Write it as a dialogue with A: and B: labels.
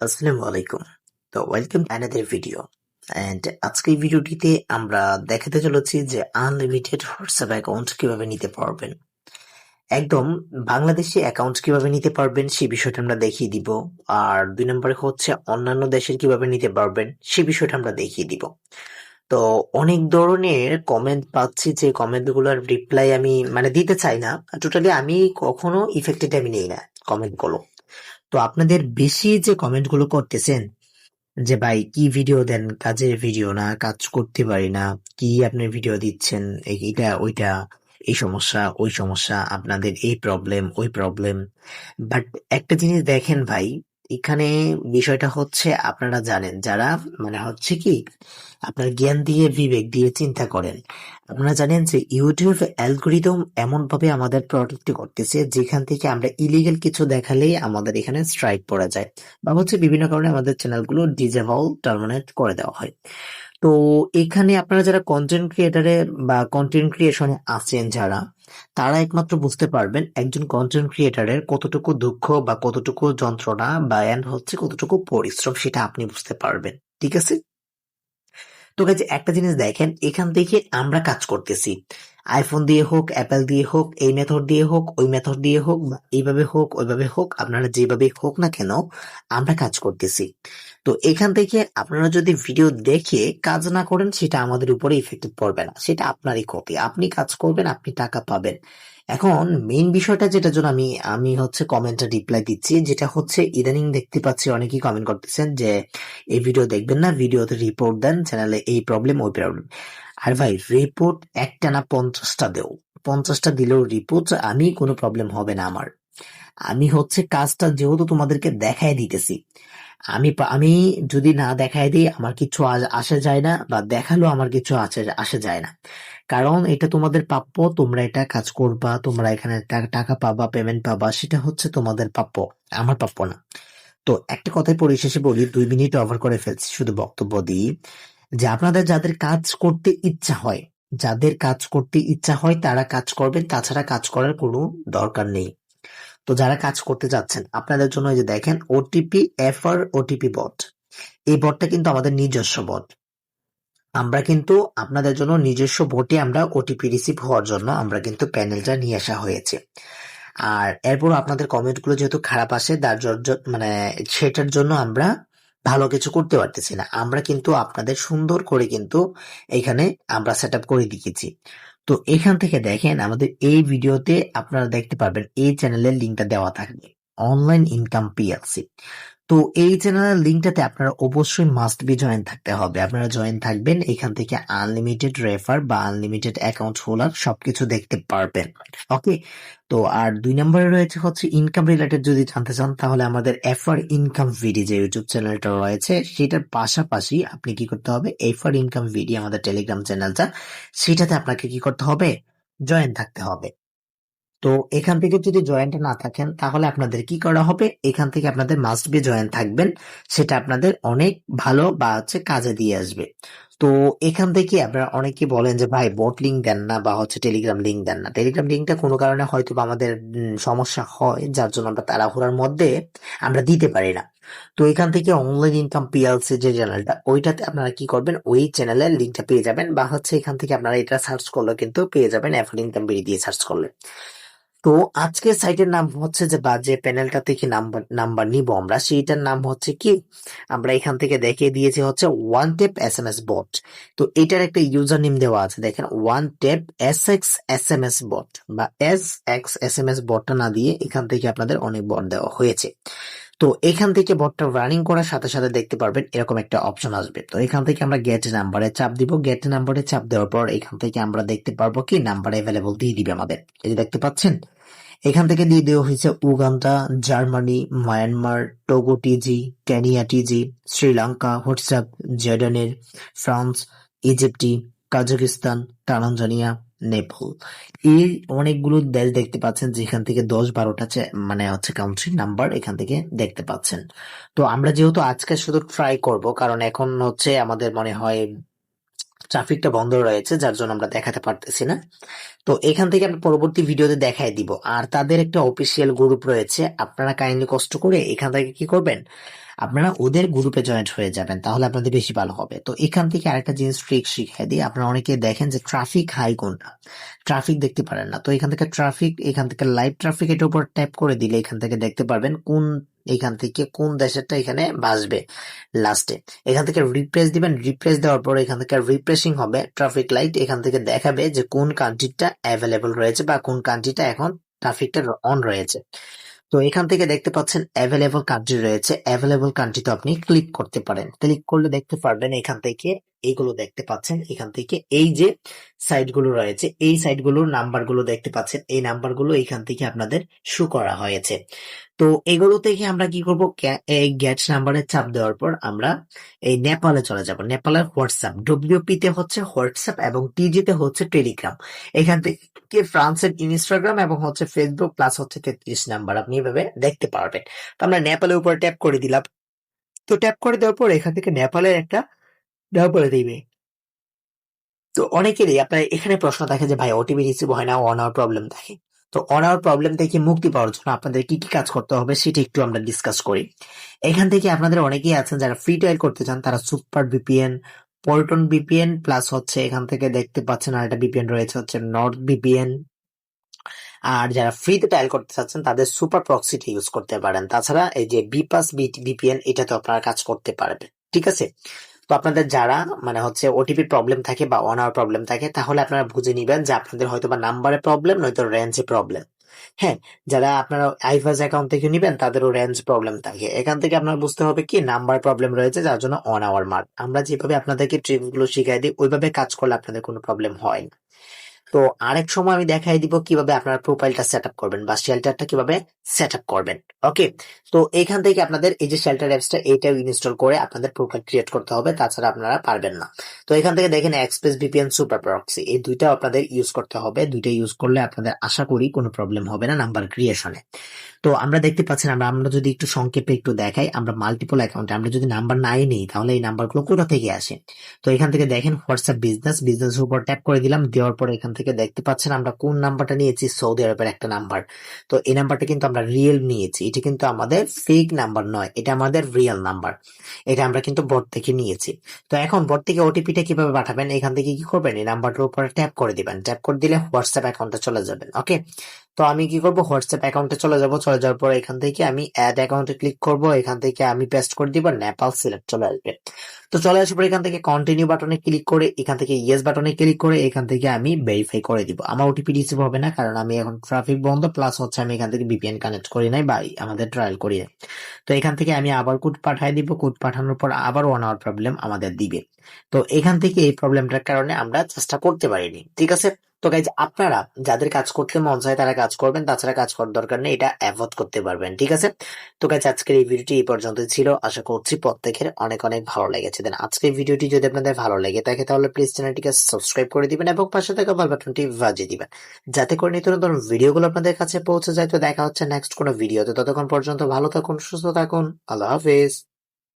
A: আসসালামু আলাইকুম। তো ওয়েলকাম অ্যানাদার ভিডিও অ্যান্ড আজকে এই ভিডিওটিতে আমরা দেখাতে চলেছি যে আনলিমিটেড হোয়াটসঅ্যাপ অ্যাকাউন্ট কীভাবে নিতে পারবেন। একদম বাংলাদেশি অ্যাকাউন্ট কীভাবে নিতে পারবেন সেই বিষয়টা আমরা দেখিয়ে দিব। আর দুই নম্বরে হচ্ছে অন্যান্য দেশের কীভাবে নিতে পারবেন সেই বিষয়টা আমরা দেখিয়ে দিব। তো অনেক ধরনের কমেন্ট পাচ্ছি যে কমেন্টগুলোর রিপ্লাই আমি মানে দিতে চাই না। টোটালি আমি কখনো ইফেক্টেড আমি নেই না কমেন্টগুলো তো আপনাদের বেশি যে কমেন্টগুলো করতেছেন, যে ভাই কি ভিডিও দেন, কাজের ভিডিও না, কাজ করতে পারি না, কি আপনি ভিডিও দিচ্ছেন, এই- এইটা ওইটা, এই সমস্যা, ওই সমস্যা, আপনাদের এই প্রবলেম ওই প্রবলেম বাট একটা জিনিস দেখেন ভাই এখানে বিষয়টা হচ্ছে আপনারা জানেন, যারা মানে হচ্ছে কি, আপনার জ্ঞান দিয়ে, বিবেক দিয়ে চিন্তা করেন, আপনারা জানেন যে ইউটিউব অ্যালগোরিদম এমন ভাবে আমাদের প্রোটেক্ট করতেছে, যেখান থেকে আমরা ইলিগেল কিছু দেখালেই আমাদের এখানে স্ট্রাইক পড়া যায় বা হচ্ছে বিভিন্ন কারণে আমাদের চ্যানেলগুলো ডিজেবল টার্মিনেট করে দেওয়া হয়। তো এখানে আপনারা যারা কন্টেন্ট ক্রিয়েটারে বা কন্টেন্ট ক্রিয়েশনে আছেন যারা, তারা একমাত্র বুঝতে পারবেন একজন কন্টেন্ট ক্রিয়েটারের কতটুকু দুঃখ বা কতটুকু যন্ত্রণা বা অ্যান্ড হচ্ছে কতটুকু পরিশ্রম সেটা আপনি বুঝতে পারবেন, ঠিক আছে? তো কাজে একটা জিনিস দেখেন, এখান থেকে আমরা কাজ করতেছি। আইফোন দিয়ে হোক অ্যাপেল দিয়ে হোক, এই মেথড দিয়ে হোক, ওই মেথড দিয়ে হোক, বা এইভাবে হোক, ওইভাবে হোক, আপনারা যেভাবে হোক না কেন, আমরা কাজ করতেছি। তো এখান থেকে আপনারা যদি ভিডিও দেখে কাজ না করেন, সেটা আমাদের উপরে ইফেক্টিভ পড়বে না। সেটা আপনারই ক্ষতি। আপনি কাজ করবেন, আপনি টাকা পাবেন। এখন মেইন বিষয়টা যেটা জন্য আমি আমি হচ্ছে কমেন্টে রিপ্লাই দিচ্ছি, যেটা হচ্ছে ইদানিং দেখতে পাচ্ছি অনেকেই কমেন্ট করতেছেন যে, এই ভিডিও দেখবেন না ভিডিওতে রিপোর্ট দেন চ্যানেলে এই প্রবলেম ওই প্রবলেম আর ভাই রিপোর্ট একটা না পঞ্চাশটা দেও। পঞ্চাশটা দিলেও রিপোর্ট আমি কোনো প্রবলেম হবে না আমার। আমি হচ্ছে কাজটা যেহেতু তোমাদেরকে দেখাই দিতেছি। আমি আমি যদি না দেখাই দিই, আমার কিছু আসে যায় না বা দেখালেও আমার কিছু আসে আসে যায় না। কারণ এটা তোমাদের প্রাপ্য, তোমরা এটা কাজ করবা, তোমরা এখানে টাকা পাবা পেমেন্ট পাবা, সেটা হচ্ছে তোমাদের প্রাপ্য, আমার প্রাপ্য না। তো একটা কথাই পরিশেষে বলি, দুই মিনিট ওভার করে ফেলছি, শুধু বক্তব্য দিই। যে আপনাদের যাদের কাজ করতে ইচ্ছা হয়, যাদের কাজ করতে ইচ্ছা হয় তারা কাজ করবেন, তাছাড়া কাজ করার কোনো দরকার নেই। তো যারা কাজ করতে যাচ্ছেন, আপনাদের জন্য যে দেখেন ওটিপি এফআর ওটিপি বট এই বটটা কিন্তু আমাদের নিজস্ব বট আমরা কিন্তু আপনাদের জন্য নিজস্ব ভোটে আমরা ওটিপি রিসিভ হওয়ার জন্য আমরা কিন্তু প্যানেলটা নিয়ে আসা হয়েছে। আর এরপর আপনাদের কমেন্টগুলো যেহেতু খারাপ আসে, তার মানে সেটার জন্য আমরা ভালো কিছু করতে পারতেছি না। আমরা কিন্তু আপনাদের সুন্দর করে কিন্তু এখানে আমরা সেট করে দিয়েছি। তো এখান থেকে দেখেন আমাদের এই ভিডিওতে আপনারা দেখতে পারবেন এই চ্যানেলের লিঙ্কটা দেওয়া থাকবে। অনলাইন ইনকাম পিএলসি তো এই চ্যানেলের লিঙ্কটাতে আপনারা অবশ্যই মাস্ট বি জয়েন থাকতে হবে। আপনারা জয়েন থাকবেন, এখান থেকে আনলিমিটেড রেফার বা আনলিমিটেড অ্যাকাউন্ট হোল্ডার সবকিছু দেখতে পারবেন। ওকে তো আর দুই নম্বরে রয়েছে হচ্ছে ইনকাম রিলেটেড যদি জানতে চান, তাহলে আমাদের এফআর ইনকাম ভিডি যে ইউটিউব চ্যানেলটা রয়েছে, সেটার পাশাপাশি আপনি কি করতে হবে এফআর ইনকাম ভিডি আমাদের টেলিগ্রাম চ্যানেলটা সেটাতে আপনাকে কি করতে হবে জয়েন থাকতে হবে। তো এখান থেকে যদি জয়েন্ট না থাকেন, তাহলে আপনাদের কি করা হবে? এখান থেকে আপনাদের মাস্ট বি জয়েন্ট থাকবেন। সেটা আপনাদের অনেক ভালো বা হচ্ছে কাজে দিয়ে আসবে। তো এখান থেকে আপনারা অনেকে বলেন যে, ভাই বট লিঙ্ক দেন না বা হচ্ছে টেলিগ্রাম লিঙ্ক দেন না। টেলিগ্রাম লিঙ্কটা কোনো কারণে হয়তো আমাদের সমস্যা হয়, যার জন্য আমরা তাড়াহুড়ার মধ্যে আমরা দিতে পারি না। তো এখান থেকে অনলাইন ইনকাম পিএলসি যে চ্যানেলটা ওইটাতে আপনারা কি করবেন? ওই চ্যানেলের লিঙ্কটা পেয়ে যাবেন বা হচ্ছে এখান থেকে আপনারা এটা সার্চ করলে কিন্তু পেয়ে যাবেন অ্যাফল ইনকাম বেরিয়ে দিয়ে সার্চ করলে। তো আজকের সাইটের নাম হচ্ছে যে, বা যে প্যানেলটা থেকে নাম্বার নাম্বার নিব আমরা, সেইটার নাম হচ্ছে কি? আমরা এখান থেকে দেখিয়ে দিয়েছি হচ্ছে one tap S M S bot তো এটার একটা ইউজার নেম দেওয়া আছে। দেখেন one tap S X S M S bot বা S X S M S বটটা না দিয়ে এখান থেকে আপনাদের অনেক বট দেওয়া হয়েছে। তো এখান থেকে বটটা রানিং করার সাথে সাথে দেখতে পারবেন এরকম একটা অপশন আসবে। তো এখান থেকে আমরা গেট নাম্বারে চাপ দিব। গেট নাম্বারে চাপ দেওয়ার পর এখান থেকে আমরা দেখতে পারব কি নাম্বার অ্যাভেলেবল দিয়ে দিবে আমাদের। এই যে দেখতে পাচ্ছেন? এখান থেকে দিয়ে দেওয়া হয়েছে Uganda, Germany, Myanmar, Togo TG, Kenya TG, Sri Lanka, WhatsApp জর্ডানের France, Egypt, Kazakhstan, Tanzania, Nepal. এই অনেকগুলো দেশ দেখতে পাচ্ছেন যেখান থেকে দশ বারোটা মানে হচ্ছে কান্ট্রি নাম্বার এখান থেকে দেখতে পাচ্ছেন। তো আমরা যেহেতু আজকে শুধু ট্রাই করব, কারণ এখন হচ্ছে আমাদের মনে হয় ট্রাফিকটা বন্ধ রয়েছে, যার জন্য আমরা দেখাতে পারতেছি না। তো এখান থেকে আমরা পরবর্তী ভিডিওতে দেখাই দিব। আর তাদের একটা অফিসিয়াল গ্রুপ রয়েছে, আপনারা কাইন্ডলি কষ্ট করে এখান থেকে কি করবেন? আপনারা ওদের গ্রুপে জয়েন্ট হয়ে যাবেন, তাহলে আপনাদের বেশি ভালো হবে। তো এখান থেকে আরেকটা জিনিস ট্রিক শিখিয়ে দিই। আপনারা অনেকে দেখেন যে ট্রাফিক হাই কোনটা? ট্রাফিক দেখতে পারেন না। তো এখান থেকে ট্রাফিক এখান থেকে লাইভ ট্রাফিক এটার উপর ট্যাপ করে দিলে এখান থেকে দেখতে পারবেন কোন, এখান থেকে কোন দেশেরটা এখানে বাসবে লাস্টে এখান থেকে রিপ্রেস দিবেন রিপ্রেস দেওয়ার পর এখান থেকে রিপ্রেসিং হবে ট্রাফিক লাইট এখান থেকে দেখাবে যে কোন কান্ট্রিটা অ্যাভেলেবল রয়েছে বা কোন কান্ট্রিটা এখন ট্রাফিকটা অন রয়েছে। তো এখান থেকে দেখতে পাচ্ছেন অ্যাভেলেবল কান্ট্রি রয়েছে। অ্যাভেলেবল কান্ট্রিতে আপনি ক্লিক করতে পারেন। ক্লিক করলে দেখতে পারবেন এখান থেকে এইগুলো দেখতে পাচ্ছেন এখান থেকে। এই যে সাইটগুলো রয়েছে, এই সাইটগুলোর নাম্বারগুলো দেখতে পাচ্ছেন। এই নাম্বারগুলো এখান থেকে আপনাদের শো করা হয়েছে। তো এগুলো থেকে আমরা কি করব? এই গ্যাট নাম্বারে চাপ দেওয়ার পর আমরা এই নেপালে চলে যাব। নেপালের হোয়াটসঅ্যাপ ডব্লিউপি তে হচ্ছে হোয়াটসঅ্যাপ এবং টিজি তে হচ্ছে টেলিগ্রাম। এখান থেকে ফ্রান্সের ইনস্টাগ্রাম এবং হচ্ছে ফেসবুক প্লাস হচ্ছে তেত্রিশ নাম্বার। আপনি এভাবে দেখতে পারবেন। তো আমরা নেপালের উপর ট্যাপ করে দিলাম। তো ট্যাপ করে দেওয়ার পর এখান থেকে নেপালের একটা নেপালে দিবে তো অনেকেরই আপনার এখানে প্রশ্ন থাকে যে, ভাই ওটিপি রিসিভ হয় না অন আওয়ার প্রবলেম থাকে। তো অন আওয়ার প্রবলেম থেকে মুক্তি পাওয়ার জন্য আপনাদের কি কি কাজ করতে হবে সেটা একটু আমরা ডিসকাস করি। এখান থেকে আপনাদের অনেকেই আছেন যারা ফ্রি ট্রায়াল করতে চান, তারা সুপার বিপিএন পল্টন বিপিএন প্লাস হচ্ছে এখান থেকে দেখতে পাচ্ছেন আর একটা বিপিএন রয়েছে হচ্ছে নর্থ বিপিএন আর যারা ফ্রিতে ট্রায়াল করতে চাচ্ছেন, তাদের সুপার প্রক্সিটি ইউজ করতে পারেন। তাছাড়া এই যে বিপাস বিপিএন এটাতে আপনারা কাজ করতে পারবেন। ঠিক আছে? তো আপনাদের যারা মানে হচ্ছে ওটিপি প্রবলেম থাকে বা অন আওয়ার প্রবলেম থাকে, তাহলে আপনারা বুঝে নিবেন যে আপনাদের হয়তো বা নাম্বারে প্রবলেম নয়তো রেঞ্জে প্রবলেম হ্যাঁ যারা আপনারা আইফাজ অ্যাকাউন্ট থেকে নিবেন, তাদেরও রেঞ্জ প্রবলেম থাকে। এখান থেকে আপনার বুঝতে হবে কি নাম্বার প্রবলেম রয়েছে, যার জন্য অন আওয়ার মার্ক আমরা যেভাবে আপনাদেরকে ট্রিপগুলো শিখাই দিই, ওইভাবে কাজ করলে আপনাদের কোনো প্রবলেম হয় না। তো আরেক সময় আমি দেখাই দিব কীভাবে আপনার প্রোফাইলটা সেট করবেন বা শেল্টারটা কীভাবে সেট করবেন ওকে তো এখান থেকে আপনাদের এই যে শেল্টার অ্যাপসটা এইটাও ইনস্টল করে আপনাদের প্রোফাইল ক্রিয়েট করতে হবে, তাছাড়া আপনারা পারবেন না। তো এখান থেকে দেখেন এক্সপ্রেস ভিপিএন সুপার প্রক্সি এই দুইটা আপনাদের ইউজ করতে হবে। দুইটা ইউজ করলে আপনাদের আশা করি কোনো প্রবলেম হবে না নাম্বার ক্রিয়েশনে তো আমরা দেখতে পাচ্ছেন, আমরা আমরা যদি একটু সংক্ষেপে একটু দেখাই, আমরা মাল্টিপল অ্যাকাউন্টে আমরা যদি নাম্বার নাই নেই, তাহলে এই নাম্বারগুলো কোথা থেকে আসে? তো এখান থেকে দেখেন হোয়াটসঅ্যাপ বিজনেস বিজনেস উপর ট্যাপ করে দিলাম, দেওয়ার পর এখান থেকে দেখতে পাচ্ছেন আমরা কোন নাম্বারটা নিয়েছি? সৌদি আরবের একটা নাম্বার তো এই নাম্বারটা কিন্তু আমরা রিয়েল নিয়েছি। এটা কিন্তু আমাদের ফেক নাম্বার নয়, এটা আমাদের রিয়েল নাম্বার এটা আমরা কিন্তু বট থেকে নিয়েছি। তো এখন বট থেকে ওটিপিটা কীভাবে পাঠাবেন? এখান থেকে কি করবেন? এই নাম্বারটার উপরে ট্যাপ করে দিবেন। ট্যাপ করে দিলে হোয়াটসঅ্যাপ অ্যাকাউন্টটা চলে যাবেন ওকে তো আমি কি করব? হোয়াটসঅ্যাপ অ্যাকাউন্টে চলে যাব। চলে যাওয়ার পর এখান থেকে আমি অ্যাড অ্যাকাউন্টে ক্লিক করব। এখান থেকে আমি পেস্ট করে দিব নেপাল সিলেক্ট চলে আসবে। তো চলে আসার পর এখান থেকে কন্টিনিউ বাটনে ক্লিক করে, এখান থেকে ইয়েস বাটনে ক্লিক করে, এখান থেকে আমি ভেরিফাই করে দিব। আমার ওটিপি রিসিভ হবে না, কারণ আমি এখন ট্রাফিক বন্ধ প্লাস হচ্ছে আমি এখান থেকে ভিপিএন কানেক্ট করি নাই বা আমাদের ট্রায়াল করি নাই। তো এখান থেকে আমি আবার কোড পাঠাই দিব। কোড পাঠানোর পর আবার ওয়ান আওয়ার প্রবলেম আমাদের দিবে। তো এখান থেকে এই প্রবলেমটার কারণে আমরা চেষ্টা করতে পারিনি। ঠিক আছে? তো গাইজ আপনারা যাদের কাজ করতে মন চায় তারা কাজ করবেন, তাছাড়া কাজ করার দরকার নেই, এটা অ্যাভয়েড করতে পারবেন, ঠিক আছে? তো গাইজ আজকের এই ভিডিওটি এই পর্যন্ত ছিল, আশা করছি প্রত্যেকের অনেক অনেক ভালো লেগেছে। দেন আজকের ভিডিওটি যদি আপনাদের ভালো লেগে থাকে, তাহলে প্লিজ চ্যানেলটিকে সাবস্ক্রাইব করে দিবেন এবং পাশে থাকা বেল বাটনটি বাজিয়ে দিবেন, যাতে করে নিত্য নতুন ভিডিওগুলো আপনাদের কাছে পৌঁছে যায়। তো দেখা হচ্ছে নেক্সট কোনো ভিডিওতে ততক্ষণ পর্যন্ত ভালো থাকুন, সুস্থ থাকুন, আল্লাহ হাফিজ।